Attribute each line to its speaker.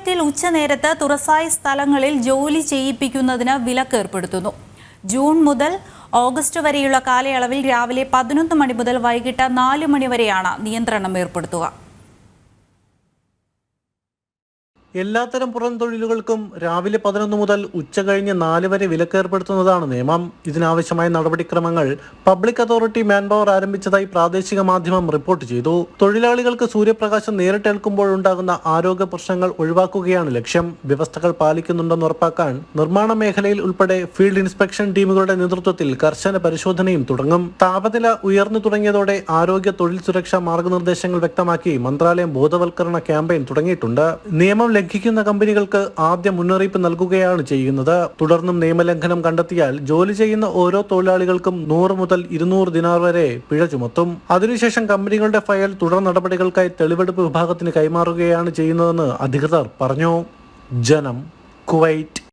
Speaker 1: കുവൈറ്റിൽ ഉച്ചനേരത്ത് തുറസായ സ്ഥലങ്ങളിൽ ജോലി ചെയ്യിപ്പിക്കുന്നതിന് വിലക്ക് ഏർപ്പെടുത്തുന്നു. ജൂൺ മുതൽ ഓഗസ്റ്റ് വരെയുള്ള കാലയളവിൽ രാവിലെ പതിനൊന്ന് മണി മുതൽ വൈകിട്ട് നാല് മണി വരെയാണ് നിയന്ത്രണം ഏർപ്പെടുത്തുക.
Speaker 2: എല്ലാത്തരം പുറം തൊഴിലുകൾക്കും രാവിലെ പതിനൊന്ന് മുതൽ ഉച്ച കഴിഞ്ഞ് നാല് വരെ വിലക്കേർപ്പെടുത്തുന്നതാണ് നിയമം. ഇതിനാവശ്യമായ നടപടിക്രമങ്ങൾ പബ്ലിക് അതോറിറ്റി മാൻപവർ ആരംഭിച്ചതായി പ്രാദേശിക മാധ്യമം റിപ്പോർട്ട് ചെയ്തു. തൊഴിലാളികൾക്ക് സൂര്യപ്രകാശം നേരിട്ടേൽക്കുമ്പോഴുണ്ടാകുന്ന ആരോഗ്യ പ്രശ്നങ്ങൾ ഒഴിവാക്കുകയാണ് ലക്ഷ്യം. വ്യവസ്ഥകൾ പാലിക്കുന്നുണ്ടെന്ന് ഉറപ്പാക്കാൻ നിർമ്മാണ മേഖലയിൽ ഉൾപ്പെടെ ഫീൽഡ് ഇൻസ്പെക്ഷൻ ടീമുകളുടെ നേതൃത്വത്തിൽ കർശന പരിശോധനയും തുടങ്ങും. താപനില ഉയർന്നു തുടങ്ങിയതോടെ ആരോഗ്യ തൊഴിൽ സുരക്ഷാ മാർഗനിർദ്ദേശങ്ങൾ വ്യക്തമാക്കി മന്ത്രാലയം ബോധവൽക്കരണ ക്യാമ്പയിൻ തുടങ്ങിയിട്ടുണ്ട്. നിയമം ലംഘിക്കുന്ന കമ്പനികൾക്ക് ആദ്യ മുന്നറിയിപ്പ് നൽകുകയാണ് ചെയ്യുന്നത്. തുടർന്നും നിയമലംഘനം കണ്ടെത്തിയാൽ ജോലി ചെയ്യുന്ന ഓരോ തൊഴിലാളികൾക്കും നൂറ് മുതൽ ഇരുന്നൂറ് ദിനാർ വരെ പിഴ ചുമത്തും. അതിനുശേഷം കമ്പനികളുടെ ഫയൽ തുടർ നടപടികൾക്കായി തെളിവെടുപ്പ് വിഭാഗത്തിന് കൈമാറുകയാണ് ചെയ്യുന്നതെന്ന് അധികൃതർ പറഞ്ഞു. ജനം കുവൈറ്റ്.